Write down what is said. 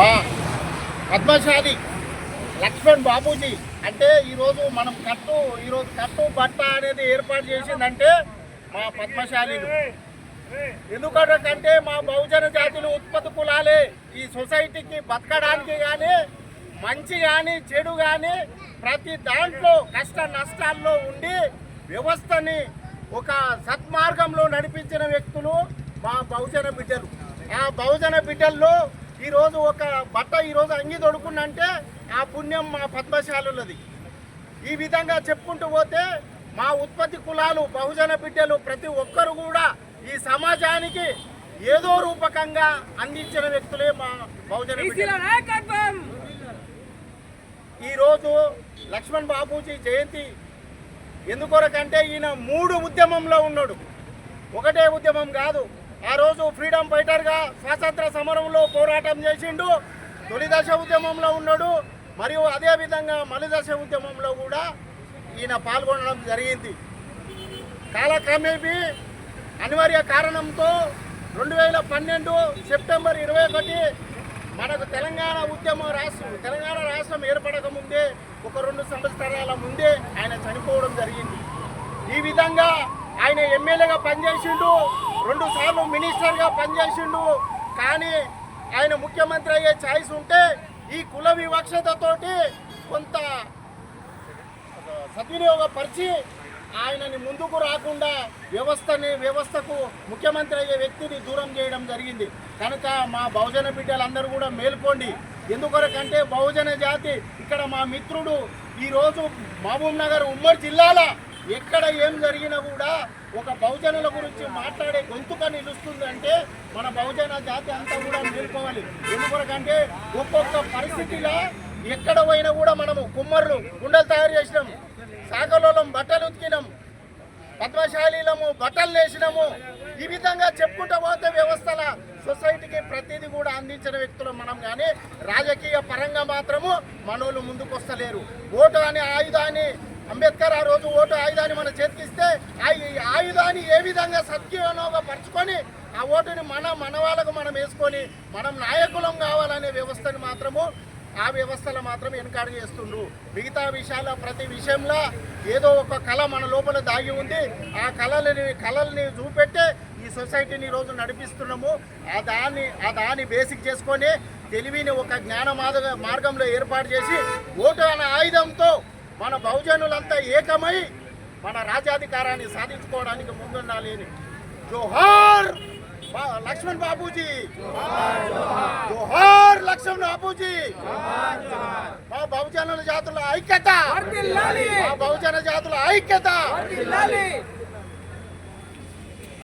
మా పద్మశాలి లక్ష్మణ్ బాబూజీ అంటే ఈరోజు మనం కట్టు ఈరోజు కట్టు బట్ట అనేది ఏర్పాటు చేసిందంటే మా పద్మశాలీలు. ఎందుకంటే మా బహుజన జాతులు ఉత్పత్తి కులాలే. ఈ సొసైటీకి బతకడానికి కానీ మంచి కానీ చెడు కానీ ప్రతి దాంట్లో కష్ట నష్టాల్లో ఉండి వ్యవస్థని ఒక సత్మార్గంలో నడిపించిన వ్యక్తులు మా బహుజన బిడ్డలు. ఆ బహుజన బిడ్డల్లో ఈరోజు ఒక బట్ట ఈరోజు అంగి తొడుకుందంటే ఆ పుణ్యం మా పద్మశాలులది. ఈ విధంగా చెప్పుకుంటూ పోతే మా ఉత్పత్తి కులాలు బహుజన బిడ్డలు ప్రతి ఒక్కరు కూడా ఈ సమాజానికి ఏదో రూపకంగా అందించిన వ్యక్తులే మా బహుజన ఈరోజు లక్ష్మణ్ బాబూజీ జయంతి ఎందుకొరకంటే ఈయన మూడు ఉద్యమంలో ఉన్నాడు. ఒకటే ఉద్యమం కాదు ఆ రోజు ఫ్రీడమ్ ఫైటర్గా స్వాతంత్ర సమరంలో పోరాటం చేసిండు. తొలి దశ ఉద్యమంలో ఉన్నాడు. మరియు అదేవిధంగా మలిదశ ఉద్యమంలో కూడా ఈయన పాల్గొనడం జరిగింది. కాలక్రమేపీ అనివార్య కారణంతో రెండు వేల పన్నెండు సెప్టెంబర్ ఇరవై ఒకటి మనకు తెలంగాణ ఉద్యమ రాష్ట్రం తెలంగాణ రాష్ట్రం ఏర్పడక ముందే ఒక రెండు సంవత్సరాల ముందే ఆయన చనిపోవడం జరిగింది. ఈ విధంగా ఆయన ఎమ్మెల్యేగా పనిచేసిండు. రెండు సార్లు మినిస్టర్గా పనిచేసిండు. కానీ ఆయన ముఖ్యమంత్రి అయ్యే ఛాయిస్ ఉంటే ఈ కుల వివక్షతతోటి కొంత సద్వినియోగపరిచి ఆయనని ముందుకు రాకుండా వ్యవస్థని వ్యవస్థకు ముఖ్యమంత్రి అయ్యే వ్యక్తిని దూరం చేయడం జరిగింది. కనుక మా బహుజన బిడ్డలందరూ కూడా మేల్కోండి. ఎందుకొరకంటే బహుజన జాతి ఇక్కడ మా మిత్రుడు ఈరోజు మహబూబ్ నగర్ ఉమ్మడి జిల్లాల ఎక్కడ ఏం జరిగినా కూడా ఒక బహుజనుల గురించి మాట్లాడే గొంతుక నిలుస్తుందంటే మన బహుజన జాతి అంతా కూడా మేల్కోవాలి. ఎందుకంటే ఒక్కొక్క పరిస్థితిలో ఎక్కడ పోయినా కూడా మనము కుమ్మర్లు కుండలు తయారు చేసినాం. సాగలోలం బట్టలు ఉతికినాం. పద్మశాలీలము బట్టలు వేసినాము ఈ విధంగా చెప్పుకుంటూ పోతే వ్యవస్థల సొసైటీకి ప్రతిదీ కూడా అందించిన వ్యక్తులు మనం కానీ రాజకీయ పరంగా మాత్రము మనోళ్ళు ముందుకు వస్తలేరు ఓటు అనే ఆయుధాన్ని అంబేద్కర్ ఆ రోజు ఓటు ఆయుధాన్ని మన చేతికిస్తే ఆ ఆయుధాన్ని ఏ విధంగా సద్వినియోగపరచుకొని ఆ ఓటుని మన మన వాళ్ళకు మనం వేసుకొని మనం నాయకులం కావాలనే వ్యవస్థని మాత్రము ఆ వ్యవస్థలో మాత్రం వెనకాడు చేస్తుండ్రు. మిగతా విషయాల ప్రతి విషయంలో ఏదో ఒక కళ మన లోపల దాగి ఉంది. ఆ కళలని కళల్ని చూపెట్టే ఈ సొసైటీని ఈరోజు నడిపిస్తున్నాము. ఆ దాన్ని ఆ దాన్ని బేసిక్ చేసుకొని తెలివిని ఒక జ్ఞాన మార్గంలో ఏర్పాటు చేసి ఓటు అనే ఆయుధంతో మన బహుజనులంతా ఏకమై మన రాజ్యాధికారాన్ని సాధించుకోవడానికి ముందుండాలి అని. జోహార్ లక్ష్మణ్ బాబూజీ జోహార్ లక్ష్మణ్ బాబూజీ మా బహుజనుల జాతుల ఐక్యత. మా బహుజన జాతుల ఐక్యత.